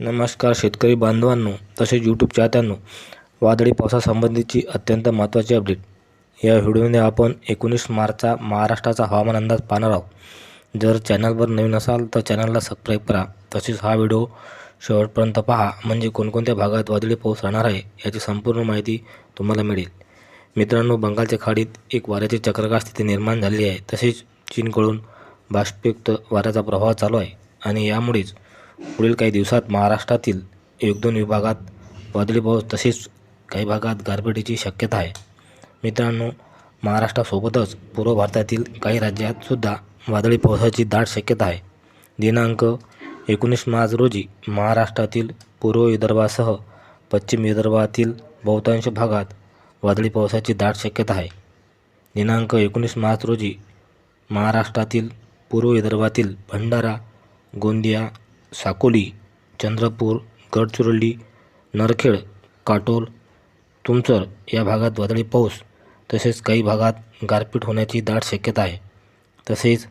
नमस्कार शेतकरी बांधवांनो तसेच यूट्यूब चाहत्यांनो वादळी पावसासंबंधीची अत्यंत महत्त्वाची अपडेट या व्हिडिओमध्ये आपण एकोणीस मार्चचा महाराष्ट्राचा हवामान अंदाज पाहणार आहोत. जर चॅनलवर नवीन असाल तर चॅनलला सबस्क्राईब करा. तसेच हा व्हिडिओ शेवटपर्यंत पहा म्हणजे कोणकोणत्या भागात वादळी पाऊस राहणार आहे याची संपूर्ण माहिती तुम्हाला मिळेल. मित्रांनो बंगालच्या खाडीत एक वाऱ्याची चक्रकार स्थिती निर्माण झाली आहे. तसेच चीनकडून बाष्पयुक्त वाऱ्याचा प्रवाह चालू आहे. आणि यामुळेच पुढील काही दिवसात महाराष्ट्रातील एक दोन विभागात वादळी पाऊस तसेच काही भागात गारपिटीची शक्यता आहे. मित्रांनो महाराष्ट्रासोबतच पूर्व भारतातील काही राज्यातसुद्धा वादळी पावसाची दाट शक्यता आहे. दिनांक एकोणीस मार्च रोजी महाराष्ट्रातील पूर्व विदर्भासह पश्चिम विदर्भातील बहुतांश भागात वादळी पावसाची दाट शक्यता आहे. दिनांक एकोणीस मार्च रोजी महाराष्ट्रातील पूर्व विदर्भातील भंडारा गोंदिया साकोली चंद्रपूर गडचिरोली नरखेड काटोल तुमसर या भागात वादळी पाऊस तसेच काही भागात गारपीट होण्याची दाट शक्यता आहे. तसेच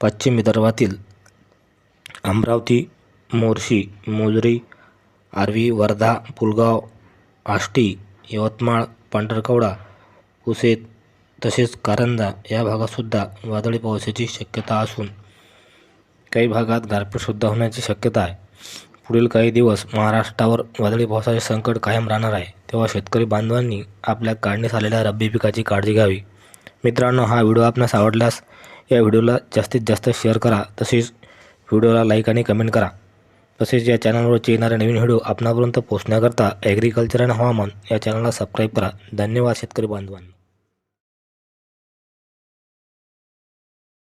पश्चिम विदर्भातील अमरावती मोर्शी मोजरी आर्वी वर्धा पुलगाव आष्टी यवतमाळ पांढरकवडा पुसेत तसेच कारंजा या भागातसुद्धा वादळी पावसाची शक्यता असून काही भागात गारपीटसुद्धा होण्याची शक्यता आहे. पुढील काही दिवस महाराष्ट्रावर वादळी पावसाचे संकट कायम राहणार आहे. तेव्हा शेतकरी बांधवांनी आपल्या काढणीस आलेल्या रब्बी पिकाची काळजी घ्यावी. मित्रांनो हा व्हिडिओ आपणास आवडल्यास या व्हिडिओला जास्तीत जास्त शेअर करा. तसेच व्हिडिओला लाईक आणि कमेंट करा. तसेच या चॅनलवरचे येणारे नवीन व्हिडिओ आपणापर्यंत पोहोचण्याकरता ॲग्रिकल्चर आणि हवामान या चॅनलला सबस्क्राईब करा. धन्यवाद शेतकरी बांधवांनी.